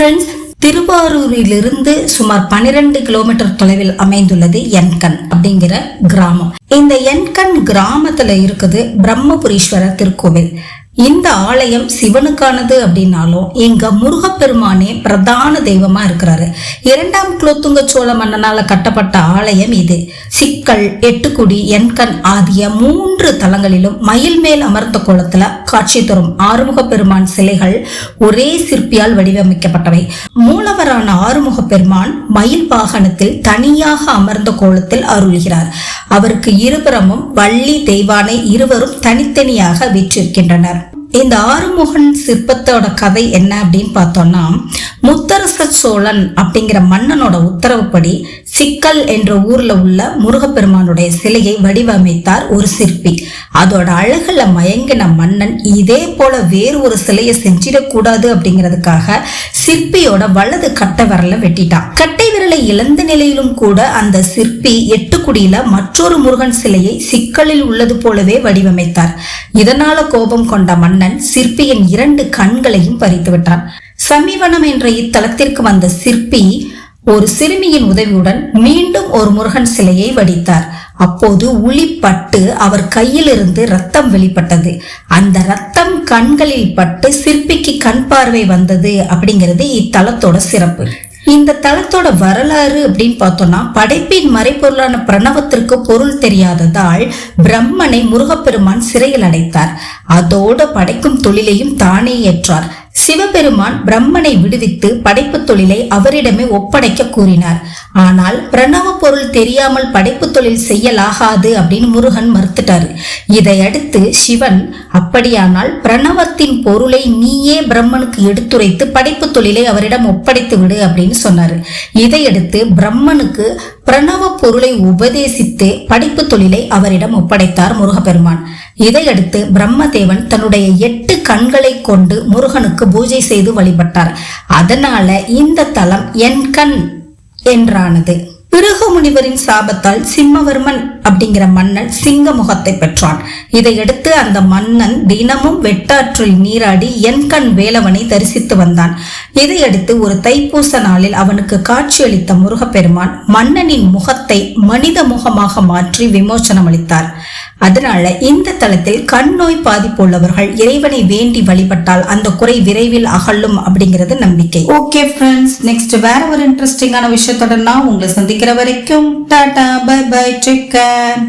Friends திருவாரூரிலிருந்து சுமார் 12 kilometre தொலைவில் அமைந்துள்ளது என்கண் அப்படிங்கிற கிராமம். இந்த என்கண் கிராமத்துல இருக்குது பிரம்மபுரீஸ்வரர் திருக்கோவில். இந்த ஆலயம் சிவனுக்கானது அப்படின்னாலும் இங்க முருகப்பெருமானே பிரதான தெய்வமா இருக்கிறாரு. இரண்டாம் குலோத்துங்க சோழ மன்னனால கட்டப்பட்ட ஆலயம் இது. சிக்கல் எட்டுக்குடி என்கண் ஆகிய மூன்று தலங்களிலும் மயில் மேல் அமர்ந்த கோலத்துல காட்சி தரும் ஆறுமுக பெருமான் சிலைகள் ஒரே சிற்பியால் வடிவமைக்கப்பட்டவை. மூலவரான ஆறுமுக பெருமான் மயில் வாகனத்தில் தனியாக அமர்ந்த கோலத்தில் அருள்கிறார். அவருக்கு இருபுறமும் வள்ளி தெய்வானை இருவரும் தனித்தனியாக வீற்றிருக்கின்றனர். இந்த ஆறுமுகன் சிற்பத்தோட கதை என்ன அப்படின்னு பார்த்தோம்னா முத்தரச சோழன் அப்படிங்கிற மன்னனோட உத்தரவுப்படி சிக்கல் என்ற ஊர்ல உள்ள முருகப்பெருமானுடைய சிலையை வடிவமைத்தார் ஒரு சிற்பி. அதோட அழகுல மயங்கின மன்னன் இதே போல வேறு ஒரு சிலையை செஞ்சிடக்கூடாது அப்படிங்கிறதுக்காக சிற்பியோட வலது கட்டை விரலை வெட்டிட்டான். கட்டை விரலை இழந்த நிலையிலும் கூட அந்த சிற்பி எட்டுக்குடியில மற்றொரு முருகன் சிலையை சிக்கலில் உள்ளது போலவே வடிவமைத்தார். இதனால கோபம் கொண்ட மன்னன் சிற்பியின் இரண்டு கண்களையும் பறித்து விட்டான். சமீவனம் என்ற இத்தலத்திற்கு வந்த சிற்பி ஒரு சிறுமியின் உதவியுடன் மீண்டும் ஒரு முருகன் சிலையை வடித்தார். அப்போது உளிப்பட்டு அவர் கையிலிருந்து ரத்தம் வெளிப்பட்டது. அந்த ரத்தம் கண்களில் பட்டு சிற்பிக்கு கண் பார்வை வந்தது அப்படிங்கிறது இத்தலத்தோட சிறப்பு. இந்த தளத்தோட வரலாறு அப்படின்னு பார்த்தோம்னா படைப்பின் மறைப்பொருளான பிரணவத்திற்கு பொருள் தெரியாததால் பிரம்மனை முருகப்பெருமான் சிறையில் அடைத்தார். அதோடு படைக்கும் தொழிலையும் தானே ஏற்றார். சிவபெருமான் பிரம்மனை விடுவித்து படைப்பு தொழிலை அவரிடமே ஒப்படைக்க கூறினார். ஆனால் பிரணவ பொருள் தெரியாமல் படைப்பு தொழில் செய்யலாகாது அப்படின்னு முருகன் மறுத்துட்டாரு. இதையடுத்து சிவன் அப்படியானால் பிரணவத்தின் பொருளை நீயே பிரம்மனுக்கு எடுத்துரைத்து படைப்பு தொழிலை அவரிடம் ஒப்படைத்து விடு அப்படின்னு சொன்னாரு. இதையடுத்து பிரம்மனுக்கு பிரணவ பொருளை உபதேசித்து படைப்பு தொழிலை அவரிடம் ஒப்படைத்தார் முருகப்பெருமான். இதையடுத்து பிரம்மதேவன் தன்னுடைய எட்டு கண்களை கொண்டு முருகனுக்கு பூஜை செய்து வழிபட்டார். அதனால இந்த தலம் என் கண் என்றானது. பிருகு முனிவரின் சாபத்தால் சிம்மவர்மன் அப்படிங்கிற மன்னன் சிங்க முகத்தை பெற்றான். இதையடுத்து அந்த மன்னன் தினமும் வெட்டாற்றில் நீராடி என் கண் வேலவனை தரிசித்து வந்தான். இதையடுத்து ஒரு தைப்பூச நாளில் அவனுக்கு காட்சியளித்த முருகப்பெருமான் மன்னனின் முகத்தை மனித முகமாக மாற்றி விமோசனம் அளித்தார் அதனால இந்த தளத்தில் கண் நோய் பாதிப்பு உள்ளவர்கள் இறைவனை வேண்டி வழிபட்டால் அந்த குறை விரைவில் அகலும் அப்படிங்கிறது நம்பிக்கை. ஓகே ஃப்ரெண்ட்ஸ் நெக்ஸ்ட் வேற ஒரு இன்ட்ரெஸ்டிங்கான விஷயத்தோட நான் உங்களை சந்திக்கிற வரைக்கும் tata bye bye take care